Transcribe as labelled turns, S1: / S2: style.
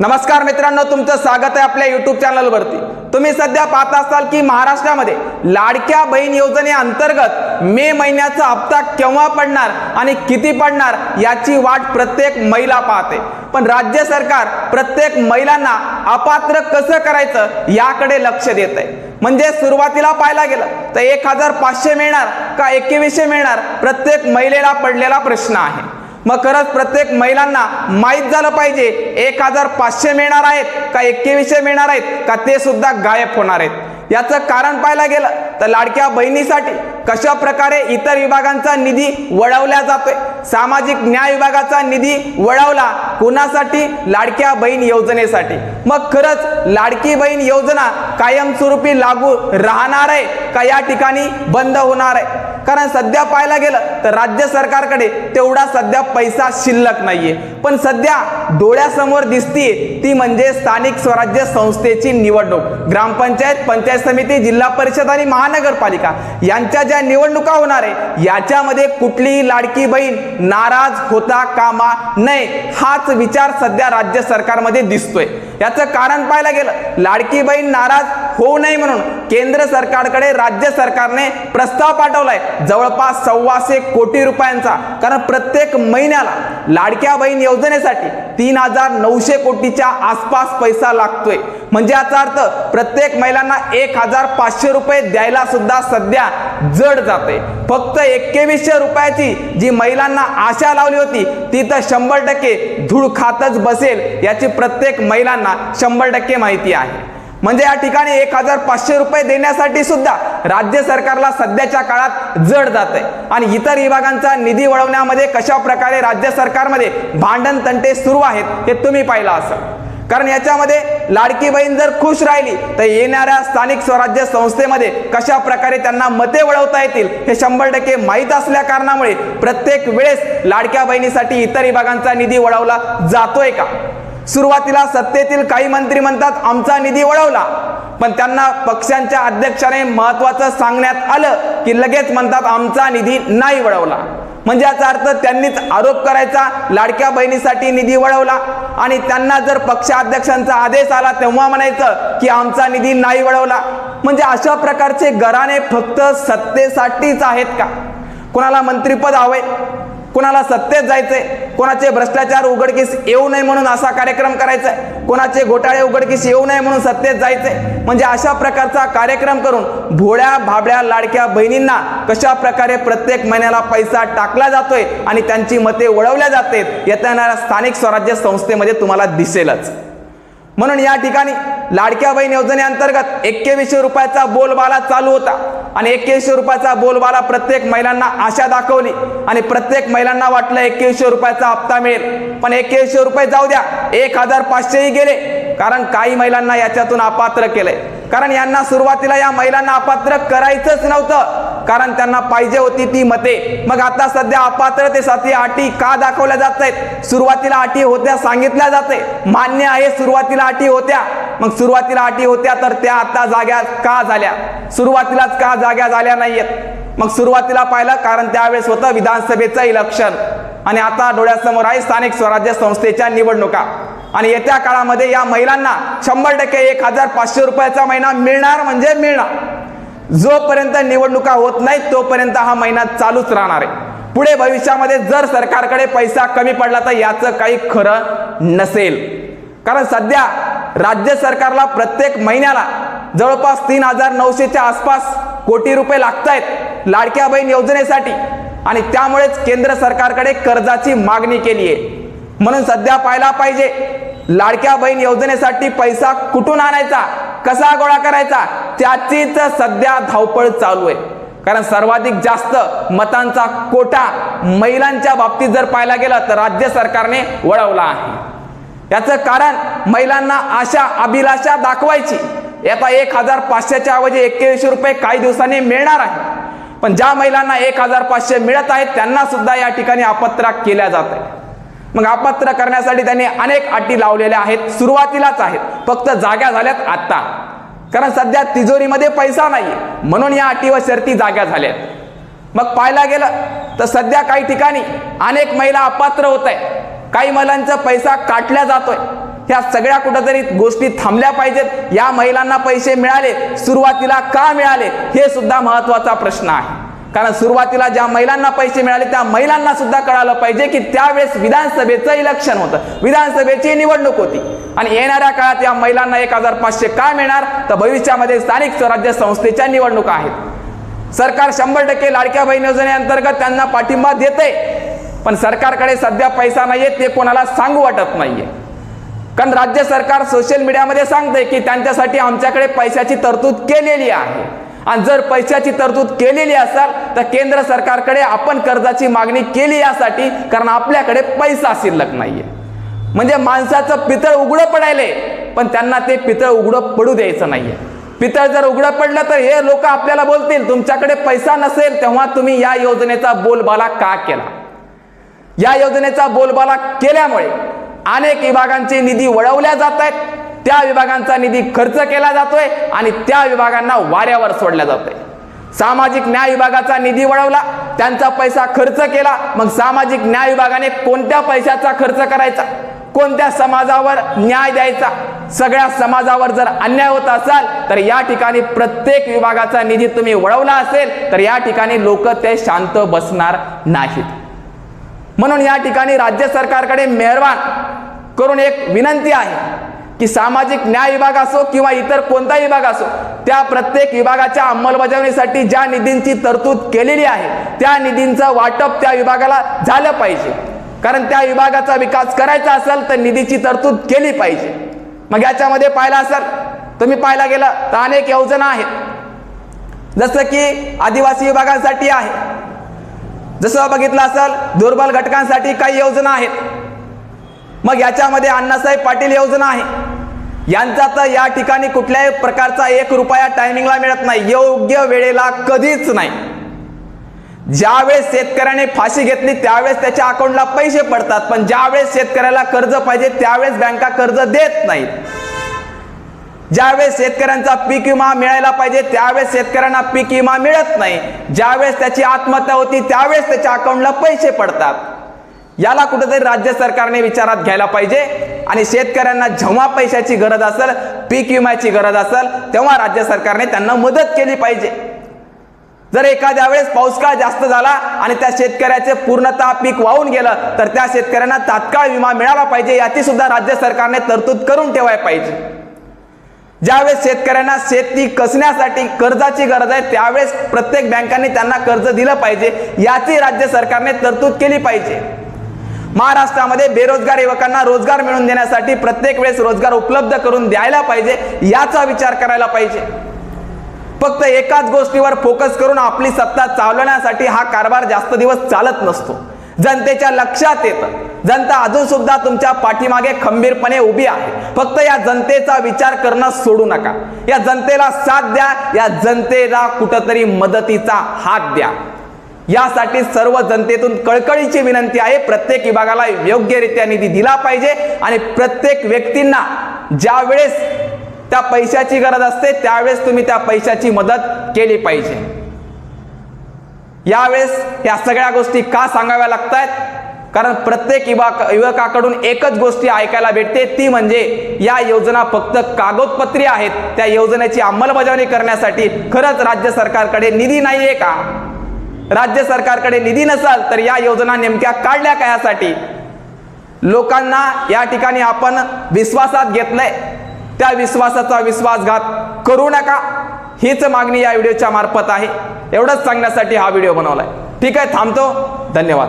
S1: नमस्कार मित्रांनो तुमचं स्वागत आहे आपल्या युट्यूब चॅनलवरती तुम्ही सध्या पाहत असाल की महाराष्ट्रामध्ये लाडक्या बहीण योजनेअंतर्गत मे महिन्याचा हप्ता केव्हा पडणार आणि किती पडणार याची वाट प्रत्येक महिला पाहते. पण राज्य सरकार प्रत्येक महिलांना अपात्र कसं करायचं याकडे लक्ष देत आहे. म्हणजे सुरुवातीला पाहायला गेलं तर एक हजार पाचशे मिळणार का एकवीसशे मिळणार? प्रत्येक महिलेला पडलेला प्रश्न आहे. मग खरंच प्रत्येक महिलांना माहीत झालं पाहिजे एक हजार पाचशे मिळणार आहेत का एकवीसशे मिळणार आहेत का ते सुद्धा गायब होणार आहेत. याचं कारण पाहायला गेलं तर लाडक्या बहिणीसाठी कशा प्रकारे इतर विभागांचा निधी वळवला जातोय सामाजिक न्याय विभागाचा निधी वळवला कुणासाठी? लाडक्या बहीण योजनेसाठी. मग खरंच लाडकी बहीण योजना कायमस्वरूपी लागू राहणार आहे का या ठिकाणी बंद होणार आहे? कारण सध्या पाहायला गेलं तर राज्य सरकारकडे तेवढा सध्या पैसा शिल्लक नाहीये. पण सध्या डोळ्यासमोर दिसतीये ती म्हणजे स्थानिक स्वराज्य संस्थेची निवडणूक. ग्रामपंचायत पंचायत समिती जिल्हा परिषद आणि महानगरपालिका यांच्या ज्या निवडणुका होणार आहे याच्यामध्ये कुठलीही लाडकी बहीण नाराज होता कामा नये हाच विचार सध्या राज्य सरकारमध्ये दिसतोय. याचं कारण पाहायला गेलं लाडकी बहीण नाराज होऊ नये म्हणून केंद्र सरकारकडे राज्य सरकारने प्रस्ताव पाठवलाय. जवळपास सव्वाशे कोटी रुपयांचा. कारण प्रत्येक महिन्याला लाडक्या बहीण योजनेसाठी तीन हजार नऊशे कोटीच्या आसपास पैसा लागतोय. म्हणजे याचा अर्थ प्रत्येक महिलांना एक हजार पाचशे रुपये द्यायला सुद्धा सध्या जड जाते फक्त एक्केवीसशे रुपयाची जी महिलांना आशा लावली होती ती तर शंभर टक्के धूळ खातच बसेल याची प्रत्येक महिलांना शंभर टक्के माहिती आहे. म्हणजे या ठिकाणी एक हजार पाचशे रुपये देण्यासाठी सुद्धा राज्य सरकारला सध्याच्या काळात जड जात आहे आणि इतर विभागांचा निधी वळवण्यामध्ये कशा प्रकारे राज्य सरकारमध्ये भांडण तंटे सुरू आहेत हे तुम्ही पाहिलं असं कारण याच्यामध्ये लाडकी बहीण जर खुश राहिली तर येणाऱ्या स्थानिक स्वराज्य संस्थेमध्ये कशा प्रकारे त्यांना मते वळवता येतील हे शंभर टक्के माहीत असल्या कारणामुळे प्रत्येक वेळेस लाडक्या बहिणीसाठी इतर विभागांचा निधी वळवला जातोय का? सुरुवातीला सत्तेतील काही मंत्री म्हणतात आमचा निधी वळवला. पण त्यांना पक्षांच्या अध्यक्षाने महत्वाचं सांगण्यात आलं की लगेच म्हणतात आमचा निधी नाही वळवला. म्हणजे याचा अर्थ त्यांनीच आरोप करायचा लाडक्या बहिणीसाठी निधी वळवला. आणि त्यांना जर पक्षाध्यक्षांचा आदेश आला तेव्हा म्हणायचं की आमचा निधी नाही वळवला. म्हणजे अशा प्रकारचे घराणे फक्त सत्तेसाठीच आहेत का? कोणाला मंत्रीपद हवंय? कोणाला सत्तेत जायचंय? कोणाचे भ्रष्टाचार उघडकीस येऊ नये म्हणून असा कार्यक्रम करायचा आहे? कोणाचे घोटाळे उघडकीस येऊ नये म्हणून सत्तेत जायचंय? म्हणजे अशा प्रकारचा कार्यक्रम करून भोळ्या भाबड्या लाडक्या बहिणींना कशा प्रकारे प्रत्येक महिन्याला पैसा टाकला जातोय आणि त्यांची मते वळवल्या जाते येणाऱ्या स्थानिक स्वराज्य संस्थेमध्ये तुम्हाला दिसेलच. म्हणून या ठिकाणी लाडक्या बहीण योजनेअंतर्गत एक्केवीसशे रुपयाचा बोलबाला चालू होता. आणि एक्क्याऐंशी रुपयाचा बोलबाला प्रत्येक महिलांना आशा दाखवली. आणि प्रत्येक महिलांना वाटलं एक्क्याऐंशी रुपयाचा हप्ता मिळेल. पण एक्क्याऐंशी रुपये जाऊ द्या एक हजार पाचशेही गेले. कारण काही महिलांना याच्यातून अपात्र केलंय. कारण यांना सुरुवातीला या महिलांना अपात्र करायचंच नव्हतं. कारण त्यांना पाहिजे होती ती मते. मग आता सध्या अपात्रतेसाठी अटी का दाखवल्या जात आहेत सुरुवातीला अटी होत्या सांगितल्या जाते मान्य आहे सुरुवातीला अटी होत्या. मग सुरुवातीला अटी होत्या तर त्या आता जाग्या का झाल्या? सुरुवातीलाच का जाग्या झाल्या नाहीयेत? मग सुरुवातीला पाहिलं कारण त्यावेळेस होतं विधानसभेचं इलेक्शन आणि आता डोळ्यासमोर आहे स्थानिक स्वराज्य संस्थेच्या निवडणुका. आणि येत्या काळामध्ये या महिलांना शंभर टक्के एक हजार पाचशे रुपयाचा महिना मिळणार म्हणजे मिळणार. जोपर्यंत निवडणुका होत नाहीत तोपर्यंत हा महिना चालूच राहणार आहे. पुढे भविष्यामध्ये जर सरकारकडे पैसा कमी पडला तर याचं काही खरं नसेल. कारण सध्या राज्य सरकारला प्रत्येक महिन्याला जवळपास तीन हजार नऊशेच्या आसपास कोटी रुपये लागत आहेत लाडक्या बहीण योजनेसाठी. आणि त्यामुळेच केंद्र सरकारकडे कर्जाची मागणी केली आहे. म्हणून सध्या पाहायला पाहिजे लाडक्या बहीण योजनेसाठी पैसा कुठून आणायचा कसा गोळा करायचा त्याचीच सध्या धावपळ चालू आहे. कारण सर्वाधिक जास्त मतांचा कोटा महिलांच्या बाबतीत जर पाहायला गेला तर राज्य सरकारने वळवला आहे. याचं कारण महिलांना आशा अभिलाषा दाखवायची. याचा एक हजार पाचशेच्या ऐवजी एक्क्याऐंशी रुपये काही दिवसांनी मिळणार आहे. पण ज्या महिलांना एक हजार पाचशे मिळत आहेत त्यांना सुद्धा या ठिकाणी अपत्र केल्या जात आहे मग अपत्र करण्यासाठी त्यांनी अनेक अटी लावलेल्या आहेत. सुरुवातीलाच आहेत. फक्त जाग्या झाल्यात आत्ता. कारण सध्या तिजोरीमध्ये पैसा नाही म्हणून या अटी व शर्ती जाग्या झाल्यात. मग पाहायला गेलं तर सध्या काही ठिकाणी अनेक महिला अपात्र होत आहे काही महिलांचा पैसा काटल्या जातोय. ह्या सगळ्या कुठंतरी गोष्टी थांबल्या पाहिजेत. या महिलांना पैसे मिळाले सुरुवातीला का मिळाले हे सुद्धा महत्त्वाचा प्रश्न आहे. कारण सुरुवातीला ज्या महिलांना पैसे मिळाले त्या महिलांना सुद्धा कळालं पाहिजे की त्यावेळेस विधानसभेचं इलेक्शन होतं. विधानसभेची निवडणूक होती. आणि येणाऱ्या काळात या महिलांना एक हजार पाचशे का मिळणार? तर भविष्यामध्ये स्थानिक स्वराज्य संस्थेच्या निवडणुका आहेत. सरकार शंभर टक्के लाडक्या बहीण योजनेअंतर्गत त्यांना पाठिंबा देते पण सरकारकडे सध्या पैसा नाहीये ते कोणाला सांगू वाटत नाहीये. कारण राज्य सरकार सोशल मीडियामध्ये सांगते की त्यांच्यासाठी आमच्याकडे पैशाची तरतूद केलेली आहे. आणि जर पैशाची तरतूद केलेली असाल तर केंद्र सरकारकडे आपण कर्जाची मागणी केली यासाठी कारण आपल्याकडे पैसा शिल्लक नाहीये. म्हणजे माणसाचं पितळ उघडं पडायले पण त्यांना ते पितळ उघडं पडू द्यायचं नाहीये. पितळ जर उघडं पडलं तर हे लोक आपल्याला बोलतील तुमच्याकडे पैसा नसेल तेव्हा तुम्ही या योजनेचा बोलबाला का केला? या योजनेचा बोलबाला केल्यामुळे अनेक विभागांचे निधी वळवल्या जात आहेत. त्या विभागांचा निधी खर्च केला जातोय आणि त्या विभागांना वाऱ्यावर सोडल्या जातोय. सामाजिक न्याय विभागाचा निधी वळवला त्यांचा पैसा खर्च केला मग सामाजिक न्याय विभागाने कोणत्या पैशाचा खर्च करायचा? कोणत्या समाजावर न्याय द्यायचा? सगळ्या समाजावर जर अन्याय होत असाल तर या ठिकाणी प्रत्येक विभागाचा निधी तुम्ही वळवला असेल तर या ठिकाणी लोक ते शांत बसणार नाहीत. म्हणून या ठिकाणी राज्य सरकारकडे मेहरबान करून एक विनंती आहे की सामाजिक न्याय विभाग असो किंवा इतर कोणता विभाग असो त्या प्रत्येक विभागाच्या अंमलबजावणीसाठी ज्या निधींची तरतूद केलेली आहे त्या निधींचं वाटप त्या विभागाला झालं पाहिजे. कारण त्या विभागाचा विकास करायचा असेल तर निधीची तरतूद केली पाहिजे. मग याच्यामध्ये पाहिला असेल तुम्ही पाहायला गेलं तर अनेक योजना आहेत. जसं की आदिवासी विभागांसाठी आहे. जसं बघितलं असेल दुर्बल घटकांसाठी काही योजना आहेत. मग याच्यामध्ये अण्णासाहेब पाटील योजना आहे. यांचा तर या ठिकाणी कुठल्याही प्रकारचा एक रुपया टायमिंगला मिळत नाही. योग्य वेळेला कधीच नाही. ज्यावेळेस शेतकऱ्याने फाशी घेतली त्यावेळेस त्याच्या अकाउंटला पैसे पडतात. पण ज्यावेळेस शेतकऱ्याला कर्ज पाहिजे त्यावेळेस बँका कर्ज देत नाहीत. ज्यावेळेस शेतकऱ्यांचा पीक विमा मिळायला पाहिजे त्यावेळेस शेतकऱ्यांना पीक विमा मिळत नाही. ज्यावेळेस त्याची आत्महत्या होती त्यावेळेस त्याच्या अकाउंटला पैसे पडतात. याला कुठेतरी राज्य सरकारने विचारात घ्यायला पाहिजे आणि शेतकऱ्यांना जेव्हा पैशाची गरज असेल पीक विम्याची गरज असेल तेव्हा राज्य सरकारने त्यांना मदत केली पाहिजे. जर एखाद्या वेळेस पाऊसकाळ जास्त झाला आणि त्या शेतकऱ्याचे पूर्णतः पीक वाहून गेलं तर त्या शेतकऱ्यांना तात्काळ विमा मिळाला पाहिजे याची सुद्धा राज्य सरकारने तरतूद करून ठेवायला पाहिजे. ज्यावेळेस शेतकऱ्यांना शेती कसण्यासाठी कर्जाची गरज आहे त्यावेळेस प्रत्येक बँकांनी त्यांना कर्ज दिलं पाहिजे. याची राज्य सरकारने तरतूद केली पाहिजे. महाराष्ट्रामध्ये बेरोजगार युवकांना रोजगार मिळवून देण्यासाठी प्रत्येक वेळेस रोजगार उपलब्ध करून द्यायला पाहिजे याचा विचार करायला पाहिजे. फक्त एकाच गोष्टीवर फोकस करून आपली सत्ता चालवण्यासाठी हा कारभार जास्त दिवस चालत नसतो. जनतेच्या लक्षात येतं. जनता अजून सुद्धा तुमच्या पाठीमागे खंबीरपणे उभी आहे. फक्त या जनतेचा विचार करणं सोडू नका. या जनतेला साथ द्या या जनतेला कुठंतरी मदतीचा हात द्या. यासाठी सर्व जनतेतून कळकळीची विनंती आहे प्रत्येक विभागाला योग्यरित्या निधी दिला पाहिजे आणि प्रत्येक व्यक्तींना ज्या वेळेस त्या पैशाची गरज असते त्यावेळेस तुम्ही त्या पैशाची मदत केली पाहिजे. यावेळेस या सगळ्या गोष्टी का सांगाव्या लागतायत? कारण प्रत्येक युवक युवकाकडून एकच गोष्टी ऐकायला भेटते ती म्हणजे या योजना फक्त कागदपत्री आहेत. त्या योजनेची अंमलबजावणी करण्यासाठी खरंच राज्य सरकारकडे निधी नाहीये का? राज्य सरकारकडे निधी नसाल तर या योजना नेमक्या काढल्या का यासाठी लोकांना या ठिकाणी आपण विश्वासात घेतलंय त्या विश्वासाचा विश्वासघात करू नका. हीच मागणी या व्हिडिओच्या मार्फत आहे. एवढंच सांगण्यासाठी हा व्हिडिओ बनवलाय. ठीक आहे थांबतो. धन्यवाद.